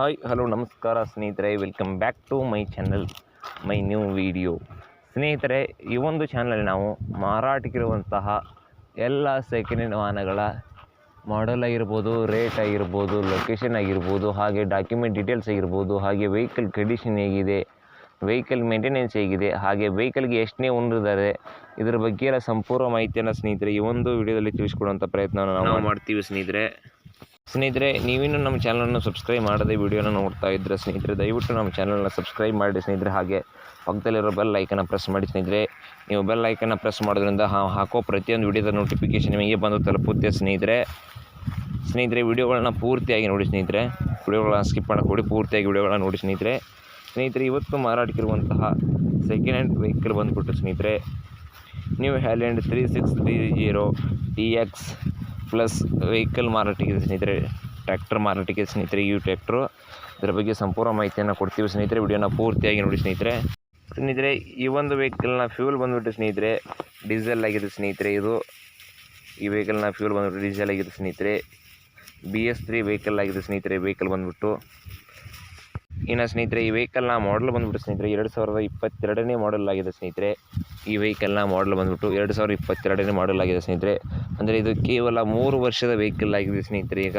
Hi hello ನಮಸ್ಕಾರ ಸ್ನೇಹಿತರೆ welcome back to my channel my new video ಸ್ನೇಹಿತರೆ ಈ ಒಂದು ಚಾನಲಲ್ಲಿ ನಾವು ಮಾರಾಟಕ್ಕಿರುವಂತಹ ಎಲ್ಲ ಸೆಕೆಂಡ್ ಹ್ಯಾಂಡ್ ವಾಹನಗಳ ಮಾಡೆಲ್ ಆಗಿರ್ಬೋದು ರೇಟ್ ಆಗಿರ್ಬೋದು ಲೊಕೇಶನ್ ಆಗಿರ್ಬೋದು ಹಾಗೆ ಡಾಕ್ಯುಮೆಂಟ್ ಡೀಟೇಲ್ಸ್ ಆಗಿರ್ಬೋದು ಹಾಗೆ ವೆಹಿಕಲ್ ಕಂಡೀಷನ್ ಹೇಗಿದೆ ವೆಹಿಕಲ್ ಮೇಂಟೆನೆನ್ಸ್ ಹೇಗಿದೆ ಹಾಗೆ ವೆಹಿಕಲ್ಗೆ ಎಷ್ಟನೇ ಉಂಡಿದ್ದಾರೆ ಇದ್ರ ಬಗ್ಗೆ ಎಲ್ಲ ಸಂಪೂರ್ಣ ಮಾಹಿತಿಯನ್ನು ಸ್ನೇಹಿತರೆ ಈ ಒಂದು ವಿಡಿಯೋದಲ್ಲಿ ತಿಳಿಸ್ಕೊಡುವಂಥ ಪ್ರಯತ್ನವನ್ನು ನಾವು ಮಾಡ್ತೀವಿ ಸ್ನೇಹಿತರೆ. ಸ್ನೇಹಿತರೆ, ನೀವಿನ್ನೂ ನಮ್ಮ ಚಾನಲನ್ನು ಸಬ್ಸ್ಕ್ರೈಬ್ ಮಾಡದೆ ವಿಡಿಯೋನ ನೋಡ್ತಾ ಇದ್ದರೆ ಸ್ನೇಹಿತರೆ, ದಯವಿಟ್ಟು ನಮ್ಮ ಚಾನಲನ್ನು ಸಬ್ಸ್ಕ್ರೈಬ್ ಮಾಡಿ ಸ್ನೇಹಿತರೆ. ಹಾಗೆ ಪಕ್ಕದಲ್ಲಿರೋ ಬೆಲ್ ಐಕನ್ನ ಪ್ರೆಸ್ ಮಾಡಿ ಸ್ನೇಹಿತರೆ. ನೀವು ಬೆಲ್ ಐಕನ್ನ ಪ್ರೆಸ್ ಮಾಡೋದ್ರಿಂದ ಹಾಕೋ ಪ್ರತಿಯೊಂದು ವಿಡಿಯೋದ ನೋಟಿಫಿಕೇಶನ್ ನಿಮಗೆ ಬಂದು ತಲುಪುತ್ತೆ ಸ್ನೇಹಿತರೆ. ಸ್ನೇಹಿತರೆ ವಿಡಿಯೋಗಳನ್ನ ಪೂರ್ತಿಯಾಗಿ ನೋಡಿ ಸ್ನೇಹಿತರೆ. ವಿಡಿಯೋಗಳನ್ನ ಸ್ಕಿಪ್ ಮಾಡಕ್ಕೆ ಕೊಡಿ ಪೂರ್ತಿಯಾಗಿ ವಿಡಿಯೋಗಳನ್ನ ನೋಡಿ ಸ್ನೇಹಿತರೆ. ಸ್ನೇಹಿತರೆ, ಇವತ್ತು ಮಾರಾಟಕ್ಕಿರುವಂತಹ ಸೆಕೆಂಡ್ ಹ್ಯಾಂಡ್ ವೆಹಿಕಲ್ ಬಂದುಬಿಟ್ಟು ಸ್ನೇಹಿತರೆ New Holland three six three zero T X plus vehicle ಮಾರಾಟಕ್ಕೆ ಸ್ನೇಹಿತರೆ, ಟ್ರ್ಯಾಕ್ಟರ್ ಮಾರಾಟಕ್ಕೆ ಸ್ನೇಹಿತರೆ, ಈ ಟ್ರ್ಯಾಕ್ಟ್ರು ಇದರ ಬಗ್ಗೆ ಸಂಪೂರ್ಣ ಮಾಹಿತಿಯನ್ನು ಕೊಡ್ತೀವಿ ಸ್ನೇಹಿತರೆ. ವಿಡಿಯೋನ ಪೂರ್ತಿಯಾಗಿ ನೋಡಿ ಸ್ನೇಹಿತರೆ. ಸ್ನೇಹಿತರೆ, ಈ ಒಂದು ವೆಹಿಕಲ್ನ ಫ್ಯೂಲ್ ಬಂದುಬಿಟ್ಟು ಸ್ನೇಹಿತರೆ, ಡೀಸೆಲ್ ಆಗಿದೆ ಸ್ನೇಹಿತರೆ ಇದು. ಈ ವೆಹಿಕಲ್ನ ಫ್ಯೂಲ್ ಬಂದುಬಿಟ್ಟು ಡೀಸೆಲ್ ಆಗಿದೆ ಸ್ನೇಹಿತರೆ. ಬಿ ಎಸ್ ತ್ರೀ ವೆಹಿಕಲ್ ಆಗಿದೆ ಸ್ನೇಹಿತರೆ, ವೆಹಿಕಲ್ ಬಂದುಬಿಟ್ಟು. ಇನ್ನು ಸ್ನೇಹಿತರೆ, ಈ ವೆಹಿಕಲ್ನ ಮಾಡಲ್ ಬಂದುಬಿಟ್ಟು ಸ್ನೇಹಿತರೆ, ಎರಡು ಸಾವಿರದ ಇಪ್ಪತ್ತೆರಡನೇ ಮಾಡಲ್ ಆಗಿದೆ ಸ್ನೇಹಿತರೆ. ಈ ವೆಹಿಕಲ್ನ ಮಾಡಲ್ ಬಂದುಬಿಟ್ಟು ಎರಡು ಸಾವಿರದ ಇಪ್ಪತ್ತೆರಡನೇ ಮಾಡಲ್ ಆಗಿದೆ ಸ್ನೇಹಿತರೆ. ಅಂದರೆ ಇದು ಕೇವಲ ಮೂರು ವರ್ಷದ ವೆಹಿಕಲ್ ಆಗಿದೆ ಸ್ನೇಹಿತರೆ ಈಗ.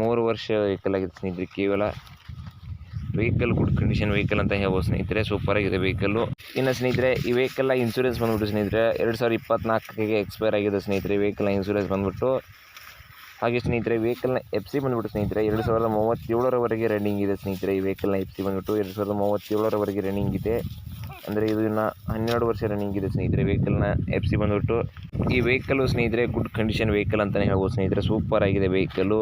ಮೂರು ವರ್ಷ ವೆಹಿಕಲ್ ಆಗಿದೆ ಸ್ನೇಹಿತರೆ, ಕೇವಲ ವೆಹಿಕಲ್ ಗುಡ್ ಕಂಡೀಷನ್ ವೆಹಿಕಲ್ ಅಂತ ಹೇಳ್ಬೋದು ಸ್ನೇಹಿತರೆ. ಸೂಪರ್ ಆಗಿದೆ ವೆಹಿಕಲ್ಲು ಇನ್ನು ಸ್ನೇಹಿತರೆ, ಈ ವೆಹಿಕಲ್ನ ಇನ್ಸೂರೆನ್ಸ್ ಬಂದುಬಿಟ್ಟು ಸ್ನೇಹಿತರೆ, ಎರಡು ಸಾವಿರದ ಇಪ್ಪತ್ನಾಲ್ಕಕ್ಕೆ ಎಕ್ಸ್ಪೈರ್ ಆಗಿದೆ ಸ್ನೇಹಿತರೆ. ವೆಹಿಕಲ್ನ ಇನ್ಸೂರೆನ್ಸ್ ಬಂದುಬಿಟ್ಟು ಹಾಗೆ ಸ್ನೇಹಿತರೆ ವೆಹಿಕಲ್ನ ಎಫ್ ಸಿ ಬಂದುಬಿಟ್ಟು ಸ್ನೇಹಿತರೆ, ಎರಡು ಸಾವಿರದ ಮೂವತ್ತೇಳರವರೆಗೆ ರನ್ನಿಂಗ್ ಇದೆ ಸ್ನೇಹಿತರೆ, ಈ ವೆಹಿಕಲ್ನ ಎಫ್ ಸಿ ಬಂದುಬಿಟ್ಟು ಎರಡು ಸಾವಿರದ ಮೂವತ್ತೇಳರವರೆಗೆ ರನ್ನಿಂಗ್ ಇದೆ. ಅಂದರೆ ಇದು ಇನ್ನು ಹನ್ನೆರಡು ವರ್ಷ ರನ್ನಿಂಗ್ ಇದೆ ಸ್ನೇಹಿತರೆ ವೆಹಿಕಲ್ನ ಎಫ್ ಸಿ ಬಂದುಬಿಟ್ಟು. ಈ ವೆಹಿಕಲ್ಲು ಸ್ನೇಹಿತರೆ ಗುಡ್ ಕಂಡೀಷನ್ ವೆಹಿಕಲ್ ಅಂತಲೇ ಹೇಳ್ಬೋದು ಸ್ನೇಹಿತರೆ ಸೂಪರ್ ಆಗಿದೆ ವೆಹಿಕಲ್ಲು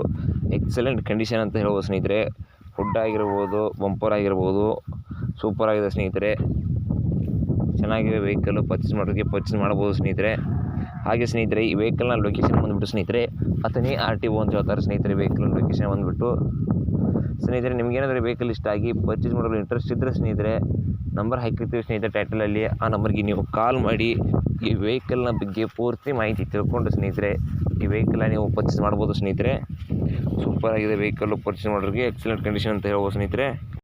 ಎಕ್ಸಲೆಂಟ್ ಕಂಡೀಷನ್ ಅಂತ ಹೇಳ್ಬೋದು ಸ್ನೇಹಿತರೆ. ಫುಡ್ ಆಗಿರ್ಬೋದು ಬಂಪರ್ ಆಗಿರ್ಬೋದು ಸೂಪರ್ ಆಗಿದೆ ಸ್ನೇಹಿತರೆ. ಚೆನ್ನಾಗಿದೆ ವೆಹಿಕಲ್ಲು ಪರ್ಚೇಸ್ ಮಾಡೋರಿಗೆ ಪರ್ಚೇಸ್ ಮಾಡ್ಬೋದು ಸ್ನೇಹಿತರೆ. ಹಾಗೆ ಸ್ನೇಹಿತರೆ, ಈ ವೆಹಿಕಲ್ನ ಲೊಕೇಶನ್ ಬಂದುಬಿಟ್ಟು ಸ್ನೇಹಿತರೆ, ಅಥಣಿ ಆರ್ ಟಿ ಒ ಅಂತ ಹೇಳ್ತಾರೆ ಸ್ನೇಹಿತರೆ ವೆಹಿಕಲ್ ಲೊಕೇಶನ್ ಬಂದುಬಿಟ್ಟು. ಸ್ನೇಹಿತರೆ ನಿಮಗೇನಾದರೂ ವೆಹಿಕಲ್ ಇಷ್ಟ ಆಗಿ ಪರ್ಚೇಸ್ ಮಾಡಲು ಇಂಟ್ರೆಸ್ಟ್ ಇದ್ದರೆ ಸ್ನೇಹಿತರೆ ನಂಬರ್ ಹಾಕಿರ್ತೀವಿ ಸ್ನೇಹಿತರೆ ಟೈಟಲಲ್ಲಿ ಆ ನಂಬರ್ಗೆ ನೀವು ಕಾಲ್ ಮಾಡಿ, ಈ ವೆಹಿಕಲ್ನ ಬಗ್ಗೆ ಪೂರ್ತಿ ಮಾಹಿತಿ ತಿಳ್ಕೊಂಡು ಸ್ನೇಹಿತರೆ, ಈ ವೆಹಿಕಲ್ನ ನೀವು ಪರ್ಚೇಸ್ ಮಾಡ್ಬೋದು ಸ್ನೇಹಿತರೆ. ಸೂಪರ್ ಆಗಿದೆ ವೆಹಿಕಲ್ಲು ಪರ್ಚೇಸ್ ಮಾಡೋರಿಗೆ ಎಕ್ಸಲೆಂಟ್ ಕಂಡೀಷನ್ ಅಂತ ಹೇಳ್ಬೋದು ಸ್ನೇಹಿತರೆ.